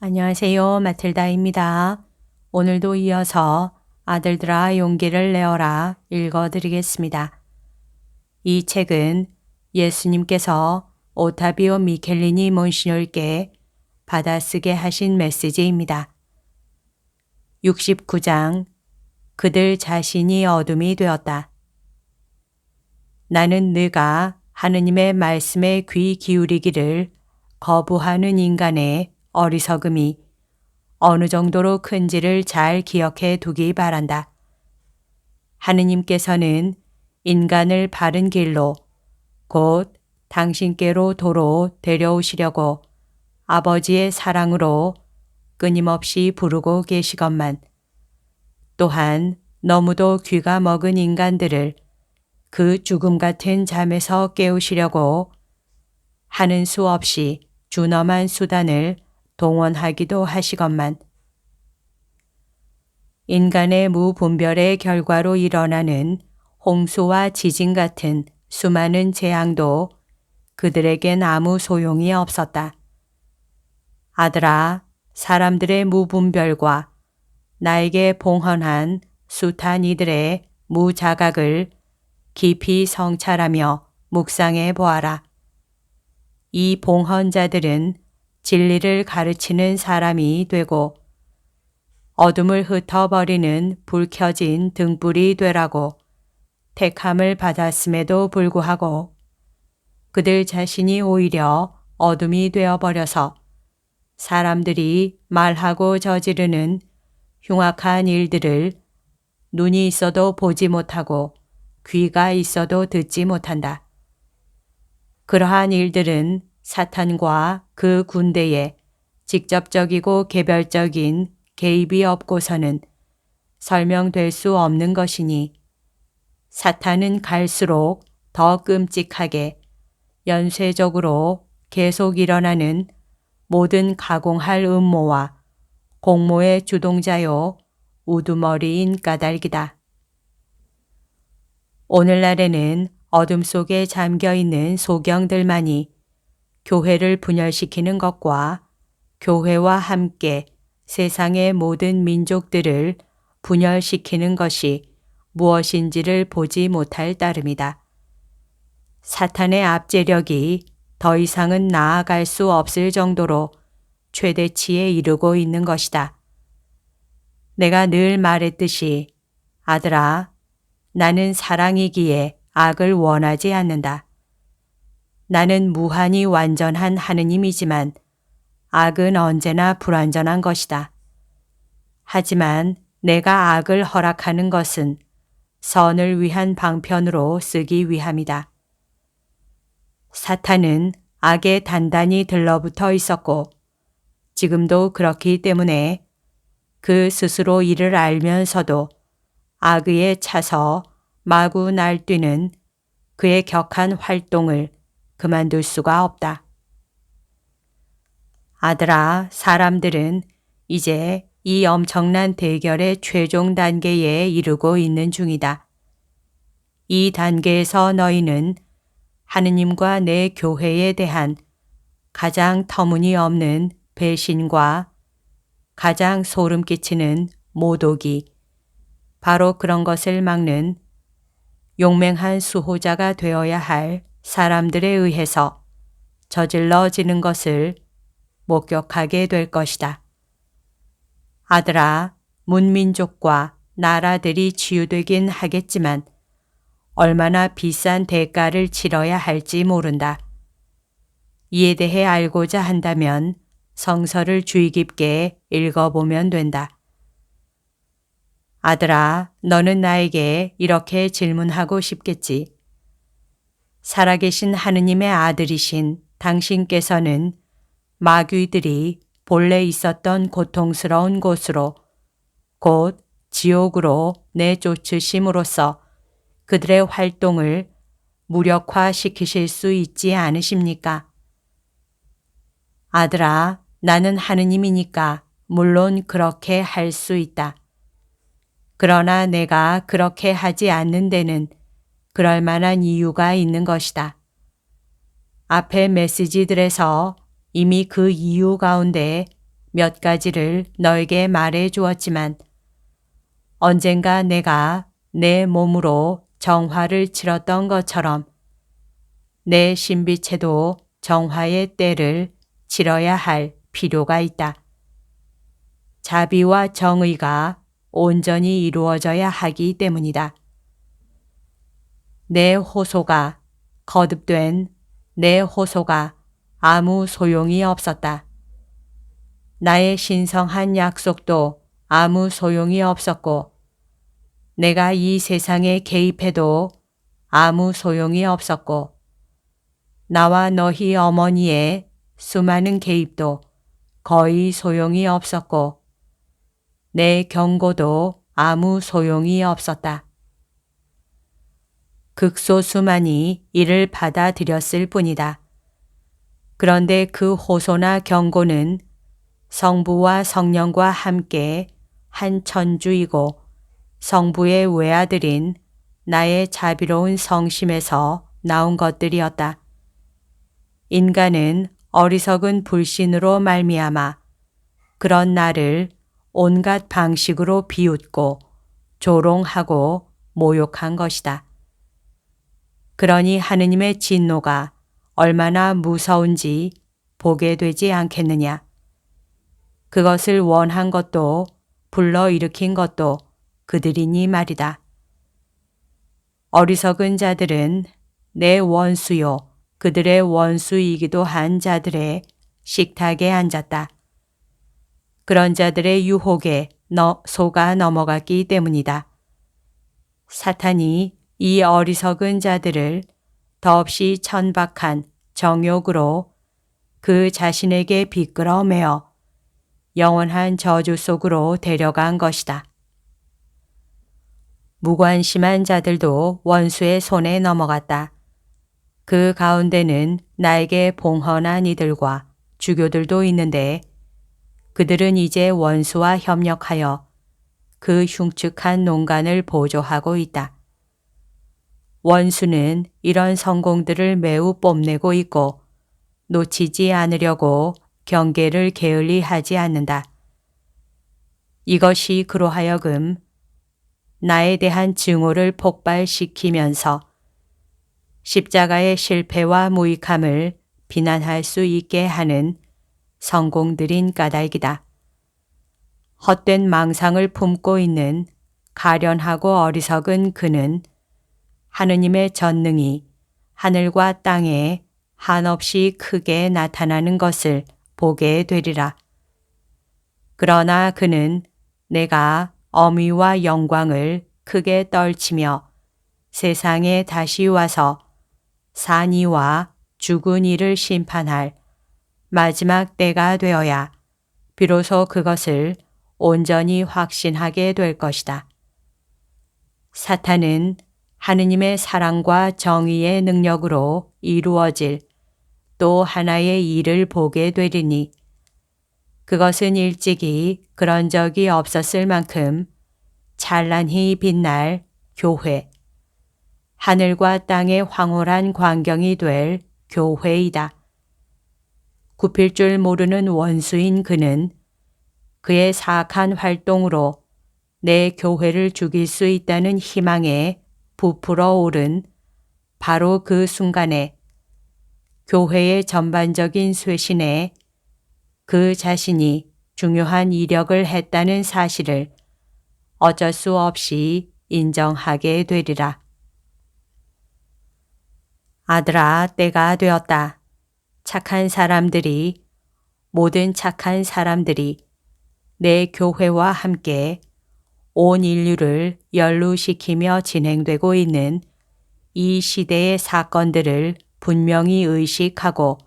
안녕하세요. 마틸다입니다. 오늘도 이어서 아들들아 용기를 내어라 읽어드리겠습니다. 이 책은 예수님께서 오타비오 미켈리니 몬시뇨께 받아쓰게 하신 메시지입니다. 69장 그들 자신이 어둠이 되었다. 나는 네가 하느님의 말씀에 귀 기울이기를 거부하는 인간의 어리석음이 어느 정도로 큰지를 잘 기억해 두기 바란다. 하느님께서는 인간을 바른 길로 곧 당신께로 도로 데려오시려고 아버지의 사랑으로 끊임없이 부르고 계시건만 또한 너무도 귀가 먹은 인간들을 그 죽음 같은 잠에서 깨우시려고 하는 수 없이 준엄한 수단을 동원하기도 하시건만 인간의 무분별의 결과로 일어나는 홍수와 지진 같은 수많은 재앙도 그들에겐 아무 소용이 없었다. 아들아, 사람들의 무분별과 나에게 봉헌한 숱한 이들의 무자각을 깊이 성찰하며 묵상해 보아라. 이 봉헌자들은 진리를 가르치는 사람이 되고 어둠을 흩어버리는 불 켜진 등불이 되라고 택함을 받았음에도 불구하고 그들 자신이 오히려 어둠이 되어버려서 사람들이 말하고 저지르는 흉악한 일들을 눈이 있어도 보지 못하고 귀가 있어도 듣지 못한다. 그러한 일들은 사탄과 그 군대에 직접적이고 개별적인 개입이 없고서는 설명될 수 없는 것이니 사탄은 갈수록 더 끔찍하게 연쇄적으로 계속 일어나는 모든 가공할 음모와 공모의 주동자요 우두머리인 까닭이다. 오늘날에는 어둠 속에 잠겨 있는 소경들만이 교회를 분열시키는 것과 교회와 함께 세상의 모든 민족들을 분열시키는 것이 무엇인지를 보지 못할 따름이다. 사탄의 압제력이 더 이상은 나아갈 수 없을 정도로 최대치에 이르고 있는 것이다. 내가 늘 말했듯이 아들아, 나는 사랑이기에 악을 원하지 않는다. 나는 무한히 완전한 하느님이지만 악은 언제나 불완전한 것이다. 하지만 내가 악을 허락하는 것은 선을 위한 방편으로 쓰기 위함이다. 사탄은 악에 단단히 들러붙어 있었고 지금도 그렇기 때문에 그 스스로 이를 알면서도 악의에 차서 마구 날뛰는 그의 격한 활동을 그만둘 수가 없다. 아들아, 사람들은 이제 이 엄청난 대결의 최종 단계에 이르고 있는 중이다. 이 단계에서 너희는 하느님과 내 교회에 대한 가장 터무니없는 배신과 가장 소름 끼치는 모독이 바로 그런 것을 막는 용맹한 수호자가 되어야 할 사람들에 의해서 저질러지는 것을 목격하게 될 것이다. 아들아, 문민족과 나라들이 치유되긴 하겠지만 얼마나 비싼 대가를 치러야 할지 모른다. 이에 대해 알고자 한다면 성서를 주의 깊게 읽어보면 된다. 아들아, 너는 나에게 이렇게 질문하고 싶겠지. 살아계신 하느님의 아들이신 당신께서는 마귀들이 본래 있었던 고통스러운 곳으로 곧 지옥으로 내쫓으심으로써 그들의 활동을 무력화시키실 수 있지 않으십니까? 아들아, 나는 하느님이니까 물론 그렇게 할 수 있다. 그러나 내가 그렇게 하지 않는 데는 그럴 만한 이유가 있는 것이다. 앞의 메시지들에서 이미 그 이유 가운데 몇 가지를 너에게 말해 주었지만 언젠가 내가 내 몸으로 정화를 치렀던 것처럼 내 신비체도 정화의 때를 치러야 할 필요가 있다. 자비와 정의가 온전히 이루어져야 하기 때문이다. 내 호소가 거듭된 내 호소가 아무 소용이 없었다. 나의 신성한 약속도 아무 소용이 없었고, 내가 이 세상에 개입해도 아무 소용이 없었고, 나와 너희 어머니의 수많은 개입도 거의 소용이 없었고, 내 경고도 아무 소용이 없었다. 극소수만이 이를 받아들였을 뿐이다. 그런데 그 호소나 경고는 성부와 성령과 함께 한 천주이고 성부의 외아들인 나의 자비로운 성심에서 나온 것들이었다. 인간은 어리석은 불신으로 말미암아 그런 나를 온갖 방식으로 비웃고 조롱하고 모욕한 것이다. 그러니 하느님의 진노가 얼마나 무서운지 보게 되지 않겠느냐. 그것을 원한 것도 불러일으킨 것도 그들이니 말이다. 어리석은 자들은 내 원수요 그들의 원수이기도 한 자들의 식탁에 앉았다. 그런 자들의 유혹에 너 속아 넘어갔기 때문이다. 사탄이 이 어리석은 자들을 더없이 천박한 정욕으로 그 자신에게 비끄러 매어 영원한 저주 속으로 데려간 것이다. 무관심한 자들도 원수의 손에 넘어갔다. 그 가운데는 나에게 봉헌한 이들과 주교들도 있는데 그들은 이제 원수와 협력하여 그 흉측한 농간을 보조하고 있다. 원수는 이런 성공들을 매우 뽐내고 있고 놓치지 않으려고 경계를 게을리 하지 않는다. 이것이 그로하여금 나에 대한 증오를 폭발시키면서 십자가의 실패와 무익함을 비난할 수 있게 하는 성공들인 까닭이다. 헛된 망상을 품고 있는 가련하고 어리석은 그는 하느님의 전능이 하늘과 땅에 한없이 크게 나타나는 것을 보게 되리라. 그러나 그는 내가 어미와 영광을 크게 떨치며 세상에 다시 와서 산이와 죽은 이를 심판할 마지막 때가 되어야 비로소 그것을 온전히 확신하게 될 것이다. 사탄은 하느님의 사랑과 정의의 능력으로 이루어질 또 하나의 일을 보게 되리니 그것은 일찍이 그런 적이 없었을 만큼 찬란히 빛날 교회, 하늘과 땅의 황홀한 광경이 될 교회이다. 굽힐 줄 모르는 원수인 그는 그의 사악한 활동으로 내 교회를 죽일 수 있다는 희망에 부풀어 오른 바로 그 순간에 교회의 전반적인 쇄신에 그 자신이 중요한 이력을 했다는 사실을 어쩔 수 없이 인정하게 되리라. 아들아, 때가 되었다. 착한 사람들이, 모든 착한 사람들이 내 교회와 함께 온 인류를 연루시키며 진행되고 있는 이 시대의 사건들을 분명히 의식하고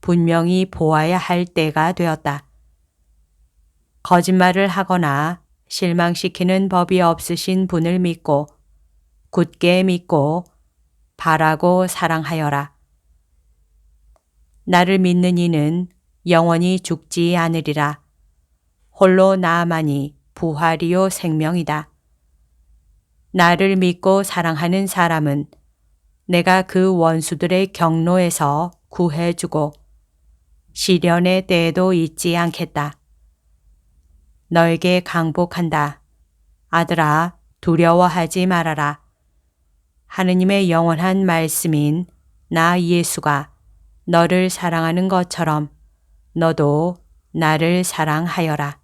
분명히 보아야 할 때가 되었다. 거짓말을 하거나 실망시키는 법이 없으신 분을 믿고 굳게 믿고 바라고 사랑하여라. 나를 믿는 이는 영원히 죽지 않으리라. 홀로 나만이 부활이요 생명이다. 나를 믿고 사랑하는 사람은 내가 그 원수들의 경로에서 구해주고 시련의 때에도 잊지 않겠다. 너에게 강복한다. 아들아, 두려워하지 말아라. 하느님의 영원한 말씀인 나 예수가 너를 사랑하는 것처럼 너도 나를 사랑하여라.